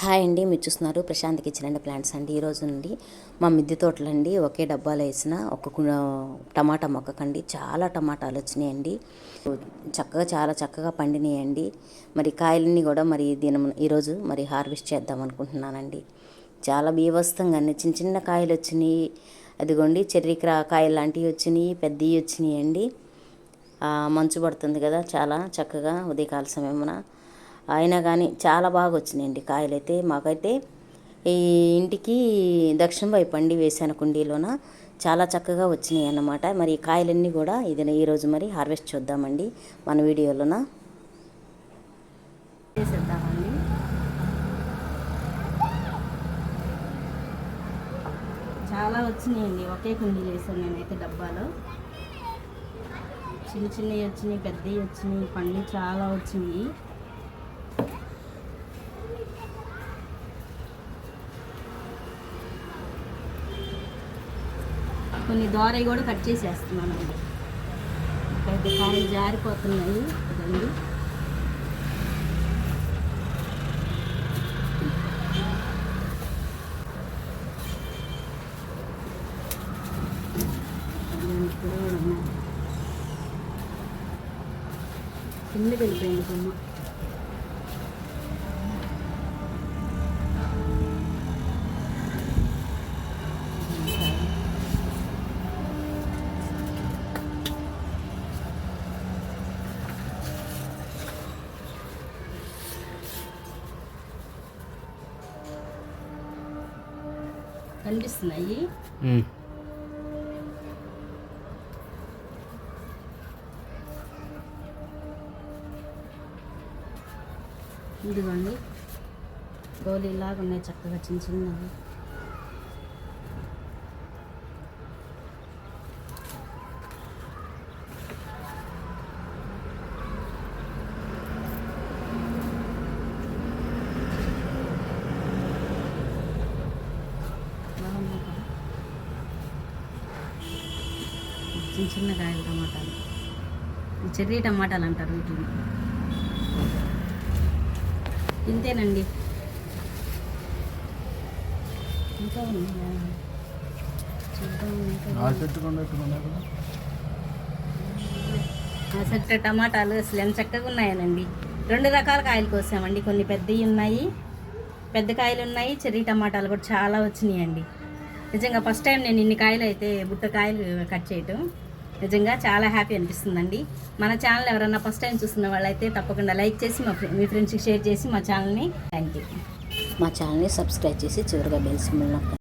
Hi అండి మీరు చూస్తున్నారు ప్రశాంత్ కిచెన్ అండ్ ప్లాంట్స్ అండి. ఈరోజు నుండి మా మిద్దె తోటలండి ఒకే డబ్బాలో వేసిన ఒక టమాటా మొక్కకండి చాలా టమాటాలు వచ్చినాయండి. చక్కగా చాలా చక్కగా పండినాయండి. మరి కాయలన్నీ కూడా మరి దినం ఈరోజు మరి హార్వెస్ట్ చేద్దాం అనుకుంటున్నానండి. చాలా బీభస్తంగా అన్ని చిన్న చిన్న కాయలు వచ్చినాయి. అదిగోండి చెర్రీ కాయలు లాంటివి వచ్చినాయి పెద్దవి వచ్చినాయండి. అండి మంచు పడుతుంది కదా చాలా చక్కగా ఉదయకాల సమయమున. అయినా కానీ చాలా బాగా వచ్చినాయండి కాయలైతే. మాకైతే ఈ ఇంటికి దక్షిణ వైపు అండి వేసాను కుండీలోన చాలా చక్కగా వచ్చినాయి అన్నమాట మరి ఈ కాయలన్నీ కూడా ఇది ఈరోజు మరి హార్వెస్ట్ చూద్దామండి మన వీడియోలోన. చేసేద్దామండి. చాలా వచ్చినాయండి. ఒకే కుండీలు వేసాను నేనైతే డబ్బాలో. చిన్న చిన్నవి వచ్చినాయి పెద్దవి వచ్చినాయి పండ్లు చాలా వచ్చినాయి. కొన్ని దోరవి కూడా కట్ చేసేస్తున్నానండి పెద్ద కాయలు జారిపోతున్నాయి. ఇదండి ఇలాంటి కిందకి వెళ్ళిపోయింది కొమ్మ. కనిపిస్తున్నాయి. ఇదిగోండి గోళీలాగా ఉన్నాయి చక్కగా చిన్న చిన్నవి బాగున్నాయి కదా చిన్న చిన్న కాయలు టమాటాలు. చెర్రీ టమాటాలు అంటారు వీటిని. ఇంతేనండి. ఇంకా ఉన్నాయా టమాటాలు అసలు ఎంత చక్కగా ఉన్నాయనండి. రెండు రకాల కాయలు కోసామండి. కొన్ని పెద్దవి ఉన్నాయి పెద్ద కాయలు ఉన్నాయి చెర్రీ టమాటాలు కూడా చాలా వచ్చినాయండి. నిజంగా ఫస్ట్ టైం నేను ఇన్ని కాయలు అయితే బుట్ట కాయలు కట్ చేయటం. నిజంగా చాలా హ్యాపీ అనిపిస్తుందండి. మన ఛానల్ ఎవరన్నా ఫస్ట్ టైం చూస్తున్న వాళ్ళైతే తప్పకుండా లైక్ చేసి మా మీ ఫ్రెండ్స్కి షేర్ చేసి మా ఛానల్ని థ్యాంక్ యూ మా ఛానల్ని సబ్స్క్రైబ్ చేసి చివరిగా బెల్ సింబల్